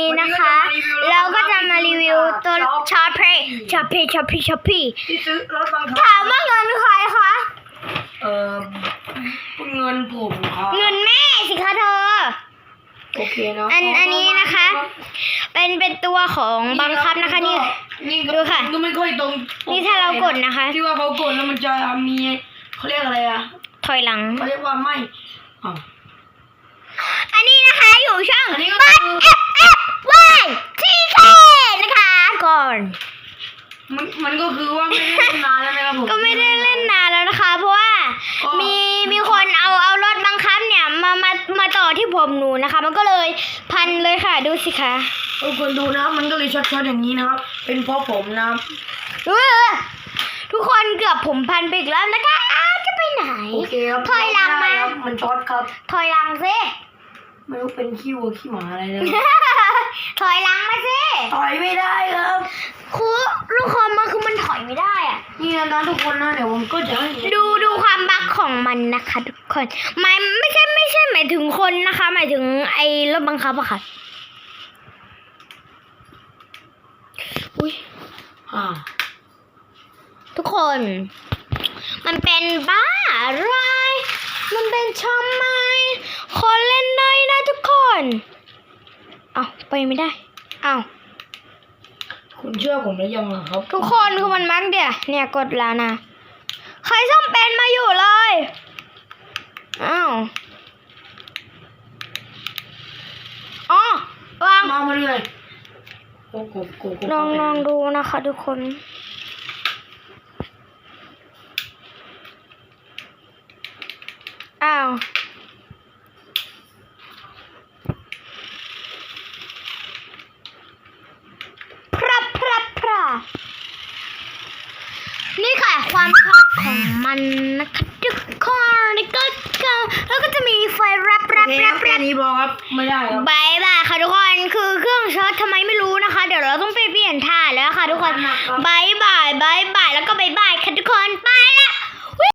นี้นะคะ เราก็จะมารีวิวตัวชอปเพย์ชอปเพย์ชอปเพย์ชอปเพย์ที่ซื้อรถบังคับถามว่าเงินใครคะเออเงินผมครับเงินแม่สิคะเธอโอเคเนาะอันอันนี้นะคะ เป็นเป็นตัวของบังคับนะคะนี่นี่ก็ดูค่ะก็ไม่ค่อยตรงนี่ถ้าเรากดนะคะ ที่ว่าเขากดแล้วมันจะมีเขาเรียกอะไรอะถอยหลังเขาเรียกว่าไม่อ้าวอันนี้นะคะอยู่ช่อง อันนี้ก็ บัต คือ เอฟเอฟวายทีเคนะคะ ก่อน มันมันก็คือว่าไม่ได้เล่นนานแล้วนะครับผม ก็ไม่ได้เล่นนานแล้วนะคะ เพราะว่าก็ มีมีคนเอาเอารถบังคับเนี่ยมามามาต่อที่ผมหนูนะคะ มันก็เลยพันเลยค่ะดูสิคะทุกคนดูนะครับมันก็เลยช็อตๆอย่างนี้นะครับ เป็นเพราะผมนะครับ เออทุกคนเกือบผมพันไปอีกแล้วนะคะอ้าวจะไปไหน โอเคครับถอยหลังมาครับมันช็อตครับ ถอยหลังสิ ไม่รู้เป็นขี้วัวขี้หมาอะไรเลย ถอยหลังมาสิต่อยไม่ได้ครับครูลูกคอมมันคือมันถอยไม่ได้อะนี่นะทุกคนนะเดี๋ยวผมก็จะให้ดูดูความบักของมันนะคะ ทุกคนหมายไม่ใช่ไม่ใช่หมายถึงคนนะคะ หมายถึงไอ้รถบังคับอะค่ะอุ้ยอ่าทุกคน มันเป็นบ้าอะไร มันเป็นช่องไม้คนเล่นได้นะทุกคนเอาไปไม่ได้เอาคุณเชื่อผมหรือยังล่ะครับ ทุกคนคือมันมักเดี๋ยวเนี่ยกดแล้วนะใครซ่อมเป็นมาอยู่เลยอ้าวอ๋อวางมามาเลยโอ้โหโกโก้ลองลองดูนะคะทุกคน อ้าว พระพระพระ นี่ค่ะความพับของมันนะคะทุกคนนี่ก็ก็แล้วก็จะมีไฟแรปแรโอปเคแรครับปแรแค่ปนี้พอครับไม่ได้ครับบายบายค่ะทุกคนคือเครื่องช็อตทำไมไม่รู้นะคะ เดี๋ยวเราต้องไปเปลี่ยนท่าแล้วค่ะทุกคนบายบายบายบายแล้วก็บายบายค่ะทุกคนไปละ